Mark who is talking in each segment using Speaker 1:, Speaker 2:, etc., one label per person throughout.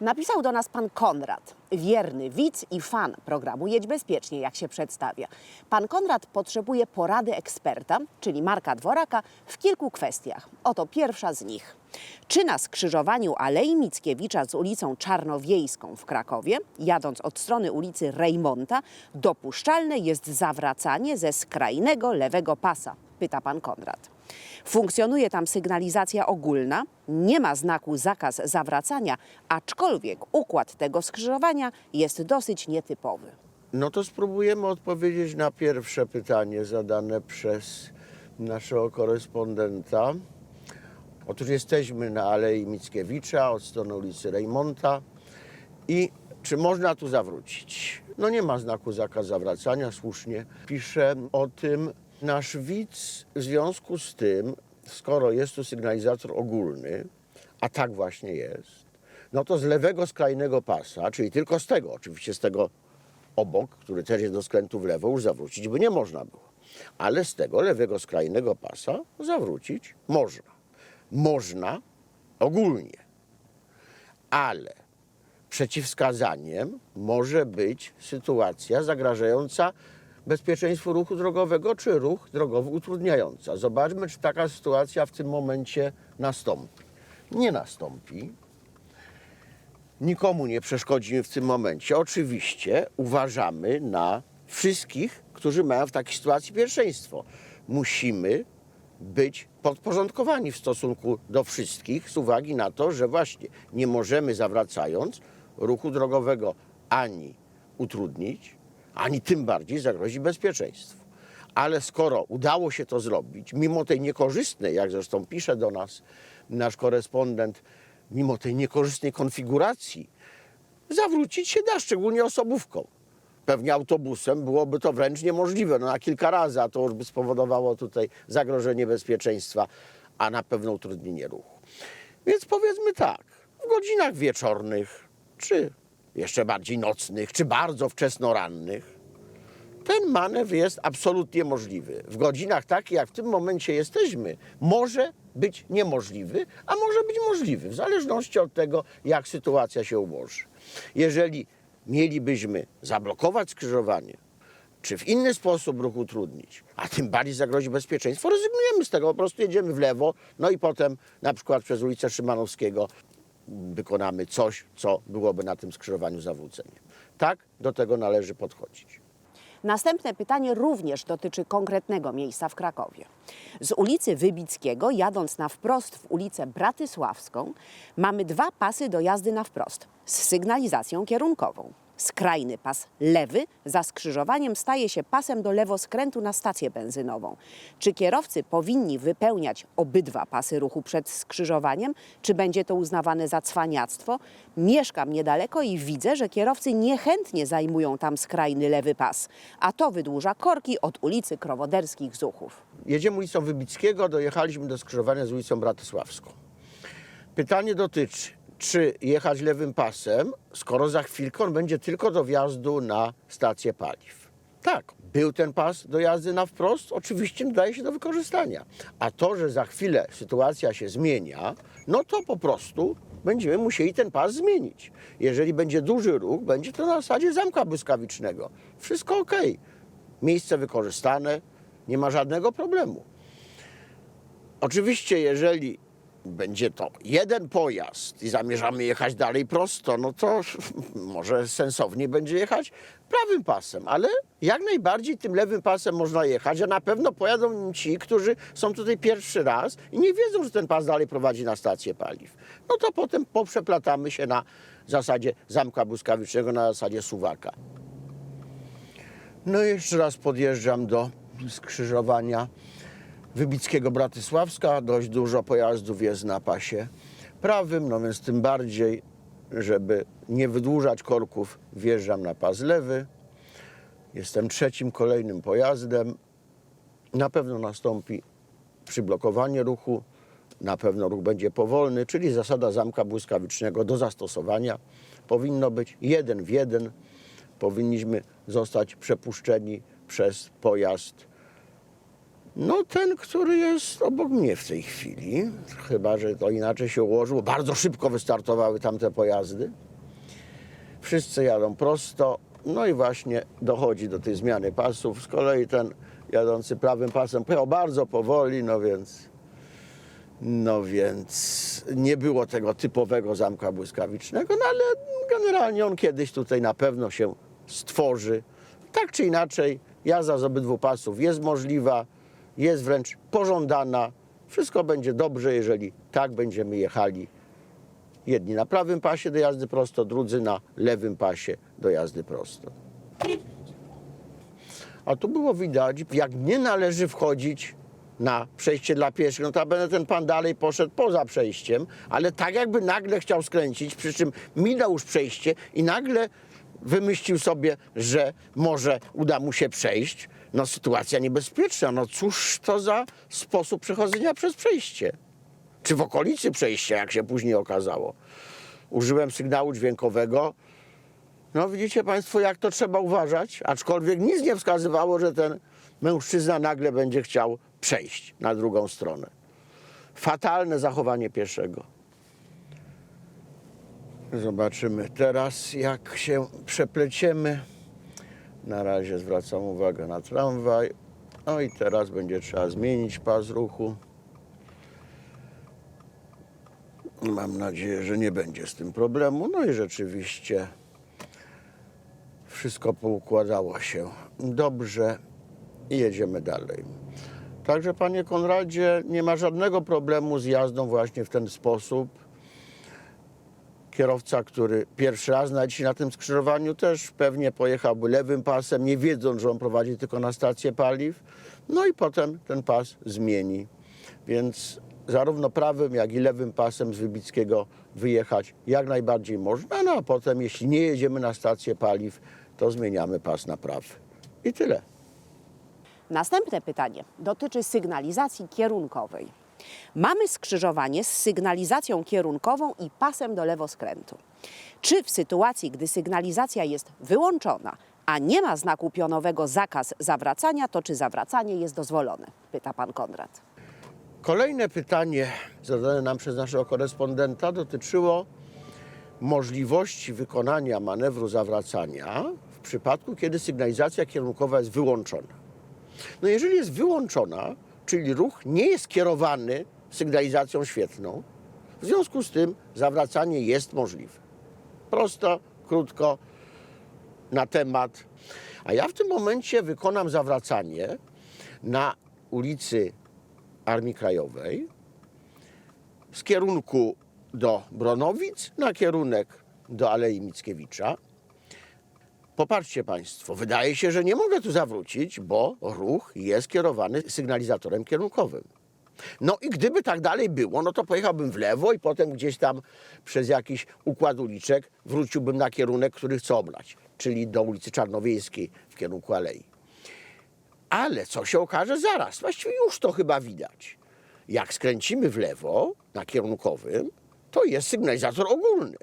Speaker 1: Napisał do nas pan Konrad, wierny widz i fan programu Jedź Bezpiecznie, jak się przedstawia. Pan Konrad potrzebuje porady eksperta, czyli Marka Dworaka, w kilku kwestiach. Oto pierwsza z nich. Czy na skrzyżowaniu Alei Mickiewicza z ulicą Czarnowiejską w Krakowie, jadąc od strony ulicy Rejmonta, dopuszczalne jest zawracanie ze skrajnego lewego pasa? Pyta pan Konrad. Funkcjonuje tam sygnalizacja ogólna, nie ma znaku zakaz zawracania, aczkolwiek układ tego skrzyżowania jest dosyć nietypowy.
Speaker 2: No to spróbujemy odpowiedzieć na pierwsze pytanie zadane przez naszego korespondenta. Otóż jesteśmy na Alei Mickiewicza od strony ulicy Rejmonta i czy można tu zawrócić? No nie ma znaku zakaz zawracania, słusznie pisze o tym nasz widz. W związku z tym, skoro jest tu sygnalizator ogólny, a tak właśnie jest, no to z lewego skrajnego pasa, czyli tylko z tego, oczywiście z tego obok, który też jest do skrętu w lewo, już zawrócić by nie można było. Ale z tego lewego skrajnego pasa zawrócić można. Można ogólnie. Ale przeciwwskazaniem może być sytuacja zagrażająca bezpieczeństwu ruchu drogowego, czy ruch drogowy utrudniająca. Zobaczmy, czy taka sytuacja w tym momencie nastąpi. Nie nastąpi nikomu nie przeszkodzimy w tym momencie. Oczywiście uważamy na wszystkich, którzy mają w takiej sytuacji pierwszeństwo. Musimy być podporządkowani w stosunku do wszystkich z uwagi na to, że właśnie nie możemy zawracając ruchu drogowego ani utrudnić, ani tym bardziej zagrozić bezpieczeństwu. Ale skoro udało się to zrobić, mimo tej niekorzystnej, jak zresztą pisze do nas nasz korespondent, mimo tej niekorzystnej konfiguracji, zawrócić się da, szczególnie osobówką. Pewnie autobusem byłoby to wręcz niemożliwe, no na kilka razy, a to już by spowodowało tutaj zagrożenie bezpieczeństwa, a na pewno utrudnienie ruchu. Więc powiedzmy tak, w godzinach wieczornych, czy jeszcze bardziej nocnych, czy bardzo wczesno rannych, ten manewr jest absolutnie możliwy. W godzinach takich, jak w tym momencie jesteśmy, może być niemożliwy, a może być możliwy, w zależności od tego, jak sytuacja się ułoży. Jeżeli mielibyśmy zablokować skrzyżowanie, czy w inny sposób ruch utrudnić, a tym bardziej zagrozi bezpieczeństwo, rezygnujemy z tego, po prostu jedziemy w lewo, no i potem na przykład przez ulicę Szymanowskiego wykonamy coś, co byłoby na tym skrzyżowaniu zawróceniem. Tak do tego należy podchodzić.
Speaker 1: Następne pytanie również dotyczy konkretnego miejsca w Krakowie. Z ulicy Wybickiego, jadąc na wprost w ulicę Bratysławską, mamy dwa pasy do jazdy na wprost z sygnalizacją kierunkową. Skrajny pas lewy za skrzyżowaniem staje się pasem do lewoskrętu na stację benzynową. Czy kierowcy powinni wypełniać obydwa pasy ruchu przed skrzyżowaniem, czy będzie to uznawane za cwaniactwo? Mieszkam niedaleko i widzę, że kierowcy niechętnie zajmują tam skrajny lewy pas, a to wydłuża korki od ulicy Krowoderskich Zuchów.
Speaker 2: Jedziemy ulicą Wybickiego, dojechaliśmy do skrzyżowania z ulicą Bratysławską. Pytanie dotyczy, czy jechać lewym pasem, skoro za chwilkę on będzie tylko do wjazdu na stację paliw. Tak, był ten pas do jazdy na wprost, oczywiście nadaje się do wykorzystania. A to, że za chwilę sytuacja się zmienia, no to po prostu będziemy musieli ten pas zmienić. Jeżeli będzie duży ruch, będzie to na zasadzie zamka błyskawicznego. Wszystko ok. Miejsce wykorzystane, nie ma żadnego problemu. Oczywiście, jeżeli będzie to jeden pojazd i zamierzamy jechać dalej prosto, no to może sensownie będzie jechać prawym pasem, ale jak najbardziej tym lewym pasem można jechać, a na pewno pojadą ci, którzy są tutaj pierwszy raz i nie wiedzą, że ten pas dalej prowadzi na stację paliw. No to potem poprzeplatamy się na zasadzie zamka błyskawicznego, na zasadzie suwaka. No i jeszcze raz podjeżdżam do skrzyżowania Wybickiego Bratysławska. Dość dużo pojazdów jest na pasie prawym, no więc tym bardziej, żeby nie wydłużać korków, wjeżdżam na pas lewy. Jestem trzecim kolejnym pojazdem. Na pewno nastąpi przyblokowanie ruchu, na pewno ruch będzie powolny, czyli zasada zamka błyskawicznego do zastosowania powinno być jeden w jeden. Powinniśmy zostać przepuszczeni przez pojazd no ten, który jest obok mnie w tej chwili, chyba że to inaczej się ułożyło. Bardzo szybko wystartowały tamte pojazdy. Wszyscy jadą prosto, no i właśnie dochodzi do tej zmiany pasów. Z kolei ten jadący prawym pasem pojechał bardzo powoli, no więc, no więc nie było tego typowego zamka błyskawicznego, no ale generalnie on kiedyś tutaj na pewno się stworzy. Tak czy inaczej, jazda z obydwu pasów jest możliwa, jest wręcz pożądana. Wszystko będzie dobrze, jeżeli tak będziemy jechali Jedni na prawym pasie do jazdy prosto, drudzy na lewym pasie do jazdy prosto. A tu było widać, jak nie należy wchodzić na przejście dla pieszych. Notabene ten pan dalej poszedł poza przejściem, ale tak jakby nagle chciał skręcić, przy czym minął już przejście i nagle wymyślił sobie, że może uda mu się przejść. No sytuacja niebezpieczna. No cóż to za sposób przechodzenia przez przejście czy w okolicy przejścia, jak się później okazało. Użyłem sygnału dźwiękowego. No widzicie Państwo, jak to trzeba uważać, aczkolwiek nic nie wskazywało, że ten mężczyzna nagle będzie chciał przejść na drugą stronę. Fatalne zachowanie pieszego. Zobaczymy teraz, jak się przepleciemy. Na razie zwracam uwagę na tramwaj. No i teraz będzie trzeba zmienić pas ruchu. Mam nadzieję, że nie będzie z tym problemu. No i rzeczywiście wszystko poukładało się dobrze i jedziemy dalej. Także, panie Konradzie, nie ma żadnego problemu z jazdą właśnie w ten sposób. Kierowca, który pierwszy raz na dzisiaj na tym skrzyżowaniu też pewnie pojechałby lewym pasem, nie wiedząc, że on prowadzi tylko na stację paliw. No i potem ten pas zmieni. Więc zarówno prawym, jak i lewym pasem z Wybickiego wyjechać jak najbardziej można, no a potem, jeśli nie jedziemy na stację paliw, to zmieniamy pas na prawy. I tyle.
Speaker 1: Następne pytanie dotyczy sygnalizacji kierunkowej. Mamy skrzyżowanie z sygnalizacją kierunkową i pasem do lewoskrętu. Czy w sytuacji, gdy sygnalizacja jest wyłączona, a nie ma znaku pionowego zakaz zawracania, to czy zawracanie jest dozwolone? Pyta pan Konrad.
Speaker 2: Kolejne pytanie zadane nam przez naszego korespondenta dotyczyło możliwości wykonania manewru zawracania w przypadku, kiedy sygnalizacja kierunkowa jest wyłączona. No jeżeli jest wyłączona, czyli ruch nie jest kierowany sygnalizacją świetną, w związku z tym zawracanie jest możliwe. Prosto, krótko, na temat. A ja w tym momencie wykonam zawracanie na ulicy Armii Krajowej z kierunku do Bronowic na kierunek do Alei Mickiewicza. Popatrzcie Państwo, wydaje się, że nie mogę tu zawrócić, bo ruch jest kierowany sygnalizatorem kierunkowym. No i gdyby tak dalej było, no to pojechałbym w lewo i potem gdzieś tam przez jakiś układ uliczek wróciłbym na kierunek, który chcę oblać, czyli do ulicy Czarnowiejskiej w kierunku Alei. Ale co się okaże zaraz? Właściwie już to chyba widać. Jak skręcimy w lewo na kierunkowym, to jest sygnalizator ogólny.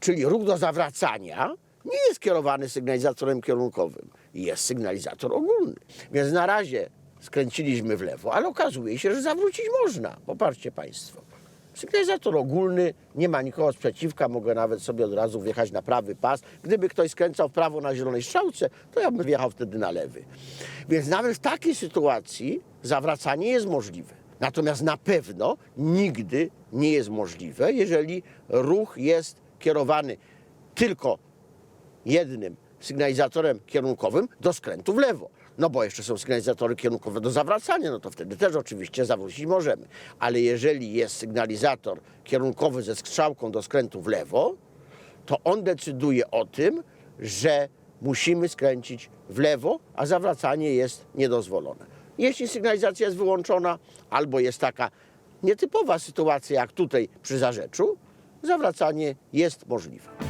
Speaker 2: Czyli ruch do zawracania nie jest kierowany sygnalizatorem kierunkowym, jest sygnalizator ogólny. Więc na razie skręciliśmy w lewo, ale okazuje się, że zawrócić można. Popatrzcie Państwo. Sygnalizator ogólny, nie ma nikogo sprzeciwka, mogę nawet sobie od razu wjechać na prawy pas. Gdyby ktoś skręcał w prawo na zielonej strzałce, to ja bym wjechał wtedy na lewy. Więc nawet w takiej sytuacji zawracanie jest możliwe. Natomiast na pewno nigdy nie jest możliwe, jeżeli ruch jest kierowany tylko jednym sygnalizatorem kierunkowym do skrętu w lewo. No bo jeszcze są sygnalizatory kierunkowe do zawracania, no to wtedy też oczywiście zawrócić możemy. Ale jeżeli jest sygnalizator kierunkowy ze strzałką do skrętu w lewo, to on decyduje o tym, że musimy skręcić w lewo, a zawracanie jest niedozwolone. Jeśli sygnalizacja jest wyłączona, albo jest taka nietypowa sytuacja jak tutaj przy Zarzeczu, zawracanie jest możliwe.